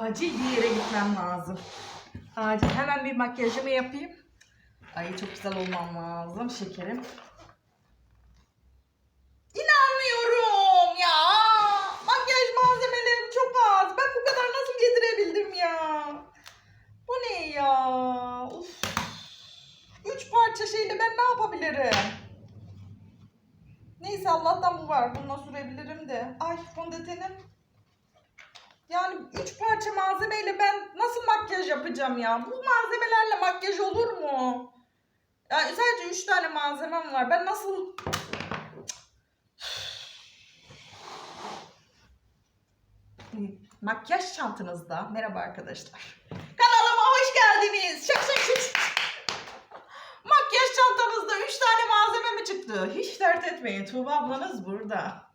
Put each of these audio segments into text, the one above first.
acil bir yere gitmem lazım. Acil hemen bir makyajımı yapayım. Ay çok güzel olmam lazım şekerim. İnanmıyorum ya. Makyaj malzemelerim çok az. Ben bu kadar nasıl getirebildim ya? Bu ne ya? Uf. Üç parça şeyle ben ne yapabilirim? Neyse Allah'tan bu var. Bununla sürebilirim de. Ay fondötenim. Yani üç parça malzemeyle ben nasıl makyaj yapacağım ya? Bu malzemelerle makyaj olur mu? Ya sadece üç tane malzemem var. Ben nasıl... Makyaj çantanızda. Merhaba arkadaşlar. Kanalıma hoş geldiniz. Şak şak şak. Makyaj çantamızda 3 tane malzeme mi çıktı? Hiç dert etmeyin. Tuğba ablanız burada.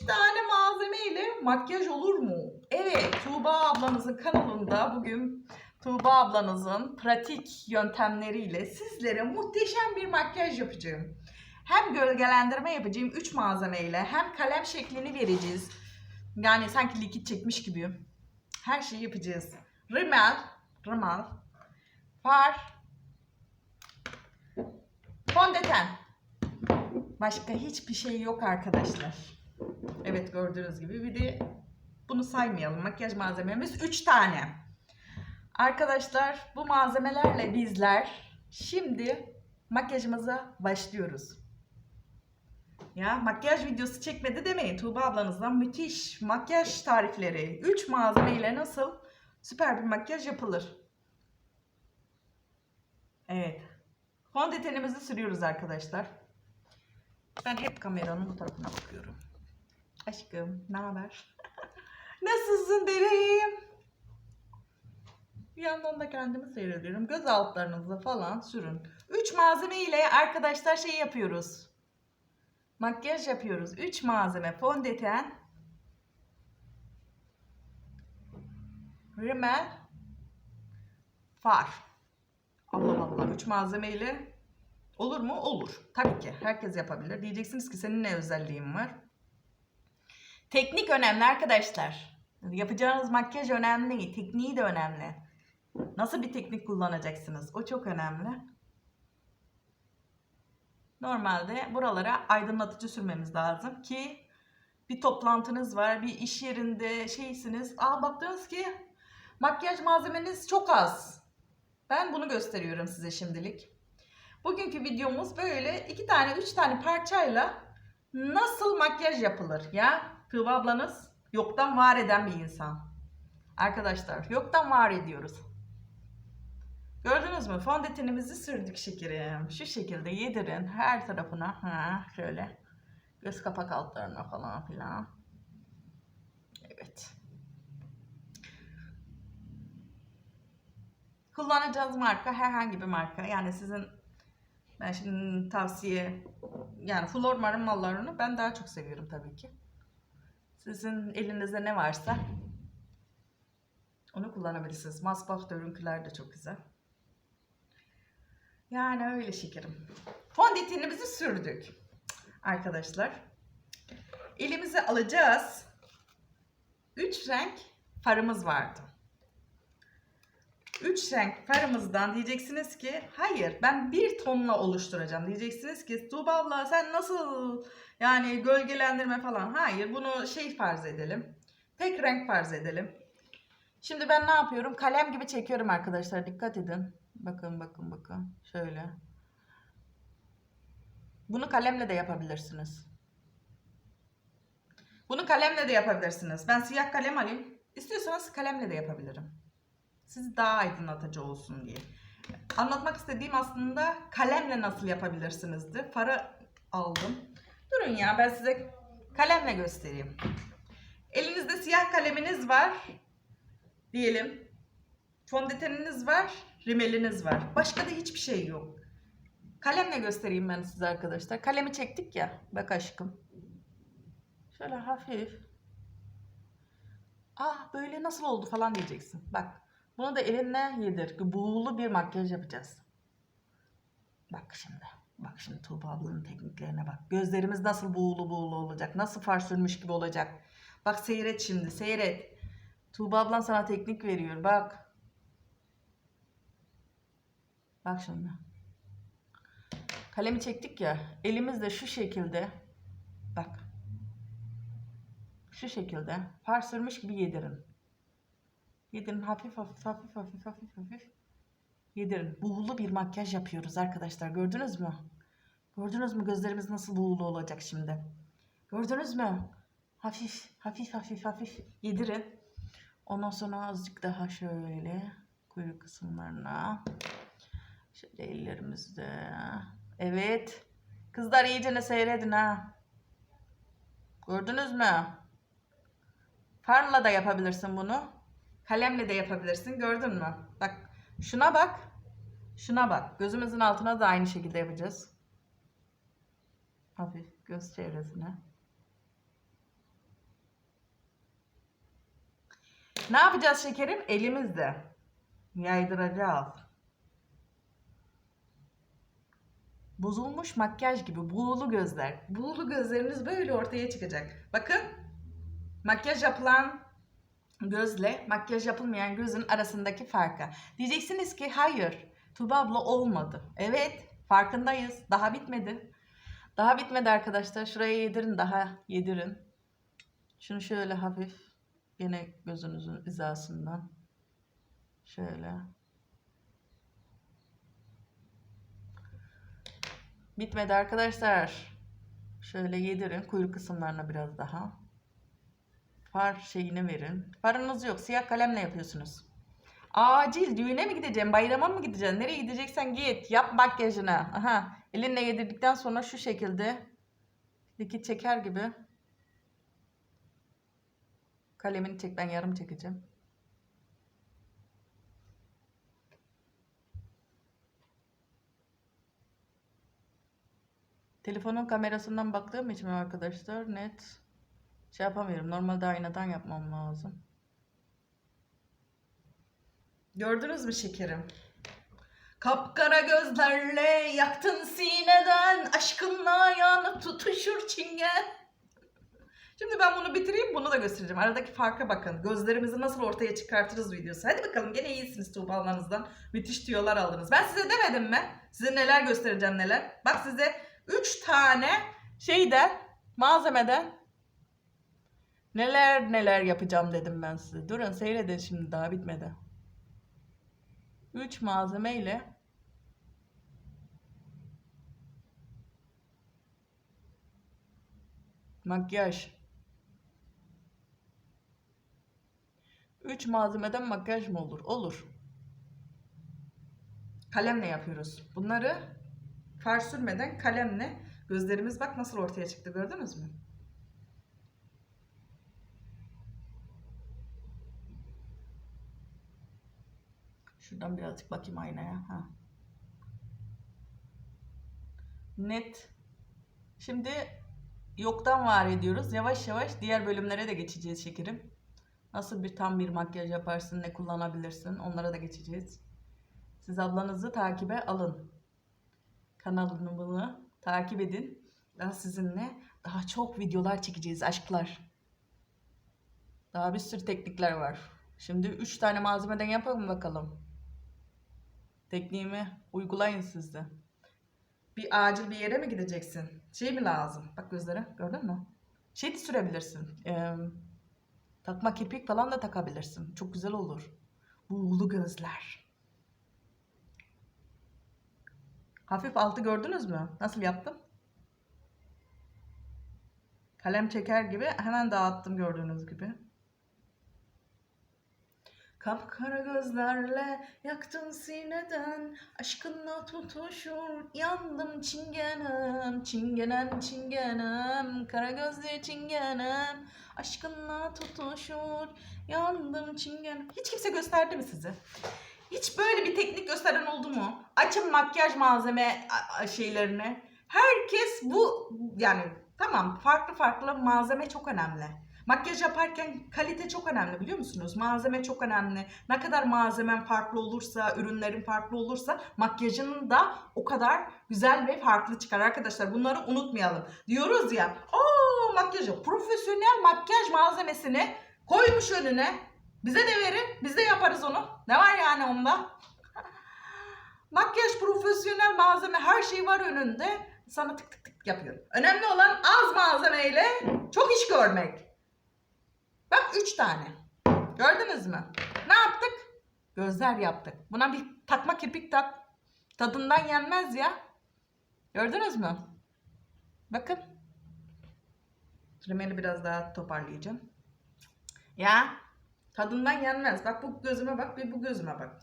3 tane malzeme ile makyaj olur mu? Evet, Tuğba ablanızın kanalında bugün Tuğba ablanızın pratik yöntemleriyle sizlere muhteşem bir makyaj yapacağım. Hem gölgelendirme yapacağım 3 malzemeyle hem kalem şeklini vereceğiz. Yani sanki likit çekmiş gibi. Her şeyi yapacağız. Rimel, rimel, far, fondöten. Başka hiçbir şey yok arkadaşlar. Evet gördüğünüz gibi bir de bunu saymayalım. Makyaj malzememiz 3 tane. Arkadaşlar bu malzemelerle bizler şimdi makyajımıza başlıyoruz. Ya makyaj videosu çekmedi demeyin. Tuğba ablanızdan müthiş makyaj tarifleri. 3 malzemeyle nasıl süper bir makyaj yapılır. Evet. Fondötenimizi sürüyoruz arkadaşlar. Ben hep kameranın bu tarafına bakıyorum. Aşkım ne haber? Nasılsın bebeğim? Bir yandan da kendimi seyrediyorum. Göz altlarınıza falan sürün. 3 malzeme ile arkadaşlar şey yapıyoruz. Makyaj yapıyoruz. 3 malzeme fondöten, rimel, far. Allah Allah. 3 malzeme ile olur mu? Olur. Tabii ki. Herkes yapabilir. Diyeceksiniz ki senin ne özelliğin var? Teknik önemli arkadaşlar. Yapacağınız makyaj önemli. Tekniği de önemli. Nasıl bir teknik kullanacaksınız? O çok önemli. Normalde buralara aydınlatıcı sürmemiz lazım ki bir toplantınız var, bir iş yerinde şeysiniz. Aa baktınız ki makyaj malzemeniz çok az. Ben bunu gösteriyorum size şimdilik. Bugünkü videomuz böyle iki tane, üç tane parçayla nasıl makyaj yapılır ya? Tuğba ablanız yoktan var eden bir insan. Arkadaşlar yoktan var ediyoruz. Gördünüz mü? Fondötenimizi sürdük şekerim. Şu şekilde yedirin her tarafına. Ha, şöyle. Göz kapak altlarına falan filan. Evet. Kullanacağız marka herhangi bir marka. Yani sizin ben şimdi tavsiye yani Flormar'ın mallarını ben daha çok seviyorum tabii ki. Sizin elinizde ne varsa onu kullanabilirsiniz. Masbaf ürünler de çok güzel. Yani öyle şekerim. Fondötenimizi sürdük. Arkadaşlar. Elimize alacağız. Üç renk farımız vardı. Üç renk farımızdan diyeceksiniz ki hayır ben bir tonla oluşturacağım. Diyeceksiniz ki Tuğba abla sen nasıl yani gölgelendirme falan. Hayır bunu şey farz edelim. Tek renk farz edelim. Şimdi ben ne yapıyorum? Kalem gibi çekiyorum arkadaşlar. Dikkat edin. Bakın bakın bakın. Şöyle. Bunu kalemle de yapabilirsiniz. Bunu kalemle de yapabilirsiniz. Ben siyah kalem alayım. İstiyorsanız kalemle de yapabilirim. Sizi daha aydınlatıcı olsun diye. Anlatmak istediğim aslında kalemle nasıl yapabilirsinizdi. Farı aldım. Durun ya ben size kalemle göstereyim. Elinizde siyah kaleminiz var. Diyelim. Fondöteniniz var. Rimeliniz var. Başka da hiçbir şey yok. Kalemle göstereyim ben size arkadaşlar. Kalemi çektik ya. Bak aşkım. Şöyle hafif. Ah böyle nasıl oldu falan diyeceksin. Bak. Bunu da elinle yedir. Buğulu bir makyaj yapacağız. Bak şimdi. Bak şimdi Tuğba ablanın tekniklerine bak. Gözlerimiz nasıl buğulu buğulu olacak. Nasıl far sürmüş gibi olacak. Bak seyret şimdi seyret. Tuğba ablan sana teknik veriyor. Bak. Bak şimdi. Kalemi çektik ya. Elimizde şu şekilde. Bak. Şu şekilde. Far sürmüş gibi yedirin. Yedirin hafif hafif hafif hafif hafif hafif. Yedirin. Buğulu bir makyaj yapıyoruz arkadaşlar. Gördünüz mü? Gördünüz mü gözlerimiz nasıl buğulu olacak şimdi? Gördünüz mü? Hafif hafif hafif hafif yedirin. Ondan sonra azıcık daha şöyle kuyruk kısımlarına. Şöyle ellerimizde. Evet. Kızlar iyice ne seyredin ha. Gördünüz mü? Farla da yapabilirsin bunu. Kalemle de yapabilirsin. Gördün mü? Bak şuna bak. Şuna bak. Gözümüzün altına da aynı şekilde yapacağız. Hafif göz çevresine. Ne yapacağız şekerim? Elimizde. Yaydıracağız. Bozulmuş makyaj gibi buğulu gözler. Buğulu gözleriniz böyle ortaya çıkacak. Bakın. Makyaj yapılan gözle makyaj yapılmayan gözün arasındaki farka. Diyeceksiniz ki hayır. Tuba abla olmadı. Evet. Farkındayız. Daha bitmedi. Daha bitmedi arkadaşlar. Şuraya yedirin daha yedirin. Şunu şöyle hafif Yine gözünüzün hizasından. Şöyle. Bitmedi arkadaşlar. Şöyle yedirin kuyruk kısımlarına biraz daha. Far şeyini verin. Farınız yok. Siyah kalemle yapıyorsunuz. Acil düğüne mi gideceğim? Bayrama mı gideceksin? Nereye gideceksen git. Yap makyajını. Aha. Elinle yedirdikten sonra şu şekilde dikit çeker gibi Kalemini çek ben yarım çekeceğim. Telefonun kamerasından baktığım için arkadaşlar net şey yapamıyorum. Normalde aynadan yapmam lazım. Gördünüz mü şekerim? Kapkara gözlerle yaktın sineden aşkınla yanıp tutuşur çingen. Şimdi ben bunu bitireyim bunu da göstereceğim. Aradaki farka bakın. Gözlerimizi nasıl ortaya çıkartırız videosu. Hadi bakalım gene iyisiniz Tuğbal'larınızdan. Müthiş tüyolar aldınız. Ben size demedim mi? Size neler göstereceğim neler. Bak size 3 tane şeyden malzemeden neler neler yapacağım dedim ben size. Durun seyredin şimdi daha bitmedi. 3 malzeme ile makyaj 3 malzemeden makyaj mı olur? Olur. Kalemle yapıyoruz. Bunları far sürmeden kalemle gözlerimiz bak nasıl ortaya çıktı gördünüz mü? Şuradan birazcık bakayım aynaya. Ha. Net. Şimdi yoktan var ediyoruz. Yavaş yavaş diğer bölümlere de geçeceğiz şekerim. Nasıl bir tam bir makyaj yaparsın, ne kullanabilirsin onlara da geçeceğiz. Siz ablanızı takibe alın. Kanalımı takip edin. Daha sizinle daha çok videolar çekeceğiz aşklar. Daha bir sürü teknikler var. Şimdi 3 tane malzemeden yapalım bakalım. Tekniğimi uygulayın siz de. Bir acil bir yere mi gideceksin? Şey mi lazım? Bak gözlere gördün mü? Şey de sürebilirsin. Ee, Takma kirpik falan da takabilirsin. Çok güzel olur. Buğulu gözler. Hafif altı gördünüz mü? Nasıl yaptım? Kalem çeker gibi hemen dağıttım gördüğünüz gibi. Kapkara gözlerle yaktın sineden Aşkınla tutuşur yandım çingenem Çingenem çingenem Kara gözlü çingenem Aşkınla tutuşur yandım çingenem Hiç kimse gösterdi mi size? Hiç böyle bir teknik gösteren oldu mu? Açın makyaj malzeme şeylerini. Herkes bu yani tamam farklı farklı malzeme çok önemli. Makyaj yaparken kalite çok önemli biliyor musunuz? Malzeme çok önemli. Ne kadar malzemen farklı olursa, ürünlerin farklı olursa makyajın da o kadar güzel ve farklı çıkar arkadaşlar. Bunları unutmayalım. Diyoruz ya, o makyajı profesyonel makyaj malzemesini koymuş önüne. Bize de verin. Biz de yaparız onu. Ne var yani onda? Makyaj profesyonel malzeme her şey var önünde. Sana tık tık tık yapıyorum. Önemli olan az malzemeyle çok iş görmek. Bak üç tane. Gördünüz mü? Ne yaptık? Gözler yaptık. Buna bir takma kirpik tak. Tadından yenmez ya. Gördünüz mü? Bakın. Rimeli biraz daha toparlayacağım. Ya tadından yenmez. Bak bu gözüme bak bir bu gözüme bak.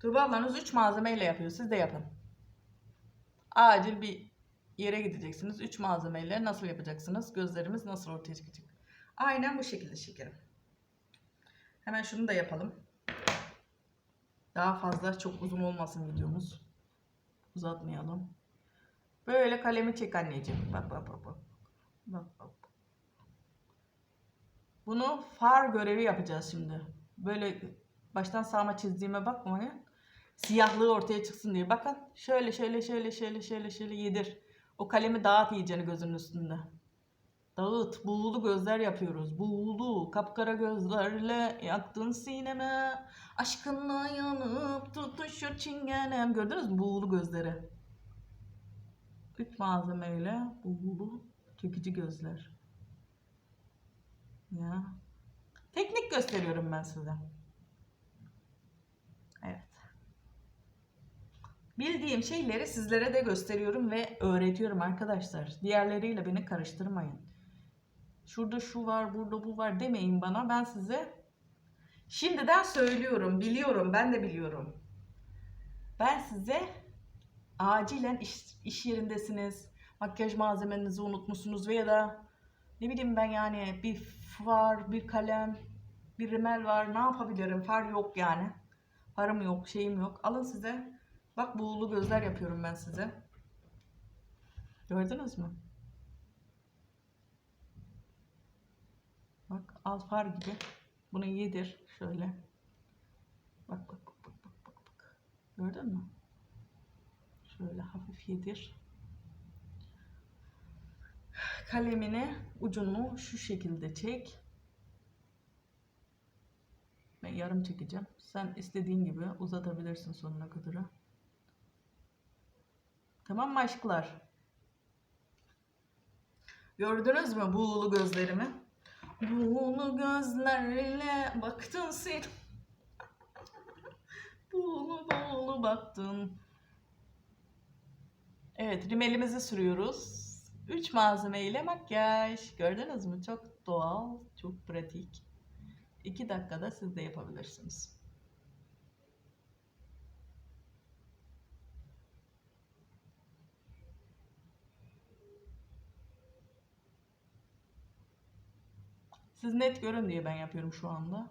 Tuğba ablanız 3 malzemeyle yapıyor. Siz de yapın. Acil bir yere gideceksiniz. 3 malzemeyle nasıl yapacaksınız? Gözlerimiz nasıl ortaya çıkacak? Aynen bu şekilde şekerim. Hemen şunu da yapalım. Daha fazla çok uzun olmasın videomuz. Uzatmayalım. Böyle kalemi çek anneciğim. Bak bak bak bak. Bak bak. Bunu far görevi yapacağız şimdi. Böyle baştan sağma çizdiğime bakmayın. Siyahlığı ortaya çıksın diye. Bakın şöyle şöyle şöyle şöyle şöyle şöyle yedir. O kalemi dağıt iyicene gözünün üstünde. Dağıt. Buğulu gözler yapıyoruz. Buğulu. Kapkara gözlerle yaktın sineme. Aşkınla yanıp tutuşur çingenem. Gördünüz mü buğulu gözleri? Üç malzemeyle buğulu çekici gözler. Ya. Teknik gösteriyorum ben size. Evet. Bildiğim şeyleri sizlere de gösteriyorum ve öğretiyorum arkadaşlar. Diğerleriyle beni karıştırmayın. Şurada şu var, burada bu var demeyin bana. Ben size şimdiden söylüyorum, biliyorum, ben de biliyorum. Ben size acilen iş, iş yerindesiniz, makyaj malzemenizi unutmuşsunuz veya da ne bileyim ben yani bir far, bir kalem, bir rimel var. Ne yapabilirim? Far yok yani. Farım yok, şeyim yok. Alın size. Bak buğulu gözler yapıyorum ben size. Gördünüz mü? Bak al far gibi. Bunu yedir şöyle. Bak bak bak bak bak bak. bak. Gördün mü? Şöyle hafif yedir. Kalemini ucunu şu şekilde çek. Ben yarım çekeceğim. Sen istediğin gibi uzatabilirsin sonuna kadar. Tamam mı aşklar? Gördünüz mü buğulu gözlerimi? Buğulu gözlerle baktın sen. buğulu buğulu baktın. Evet rimelimizi sürüyoruz. 3 malzeme ile makyaj. Gördünüz mü? Çok doğal, çok pratik. 2 dakikada siz de yapabilirsiniz. Siz net görün diye ben yapıyorum şu anda.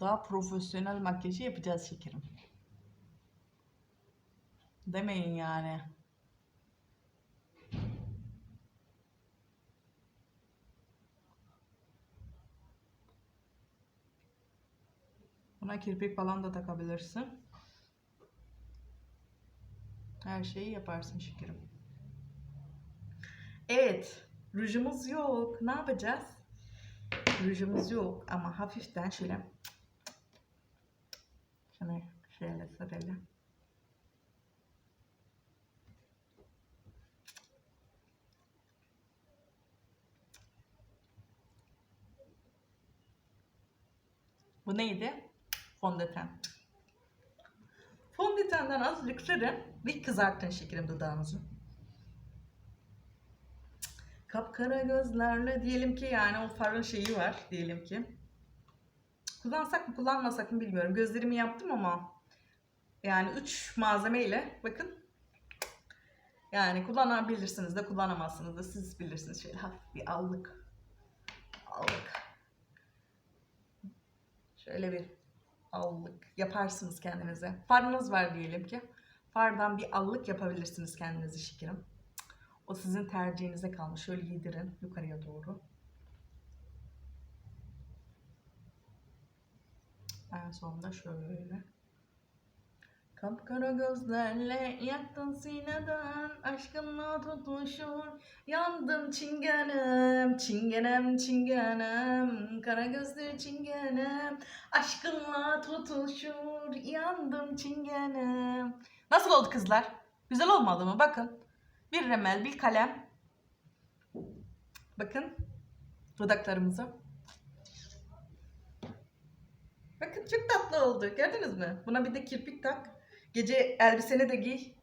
Daha profesyonel makyajı yapacağız şekerim. Demeyin yani. Buna kirpik falan da takabilirsin. Her şeyi yaparsın şekerim. Evet. Rujumuz yok. Ne yapacağız? Rujumuz yok ama hafiften şöyle şunu şöyle sürelim. Bu neydi? Fondöten. Fondötenden azıcık sürün ve kızartın şekerim dudağınızı. Kapkara gözlerle diyelim ki yani o farın şeyi var diyelim ki. Kullansak mı kullanmasak mı bilmiyorum. Gözlerimi yaptım ama yani 3 malzeme ile bakın yani kullanabilirsiniz de kullanamazsınız da siz bilirsiniz. Şöyle hafif bir allık. Allık. Şöyle bir allık yaparsınız kendinize. Farınız var diyelim ki. Fardan bir allık yapabilirsiniz kendinize şekerim. O sizin tercihinize kalmış. Şöyle yedirin yukarıya doğru. En sonunda şöyle. Kapkara gözlerle yaktın sineden Aşkınla tutuşur Yandım çingenem Çingenem çingenem Kara gözlü çingenem Aşkınla tutuşur Yandım çingenem Nasıl oldu kızlar? Güzel olmadı mı? Bakın. Bir remel, bir kalem. Bakın. Dudaklarımıza. Bakın çok tatlı oldu. Gördünüz mü? Buna bir de kirpik tak. Gece elbiseni de giy.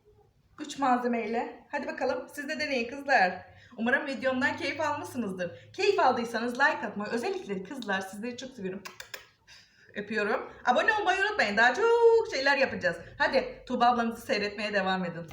Üç malzemeyle. Hadi bakalım siz de deneyin kızlar. Umarım videomdan keyif almışsınızdır. Keyif aldıysanız like atmayı, özellikle kızlar sizleri çok seviyorum. Öpüyorum. Abone olmayı unutmayın. Daha çok şeyler yapacağız. Hadi Tuğba ablanızı seyretmeye devam edin.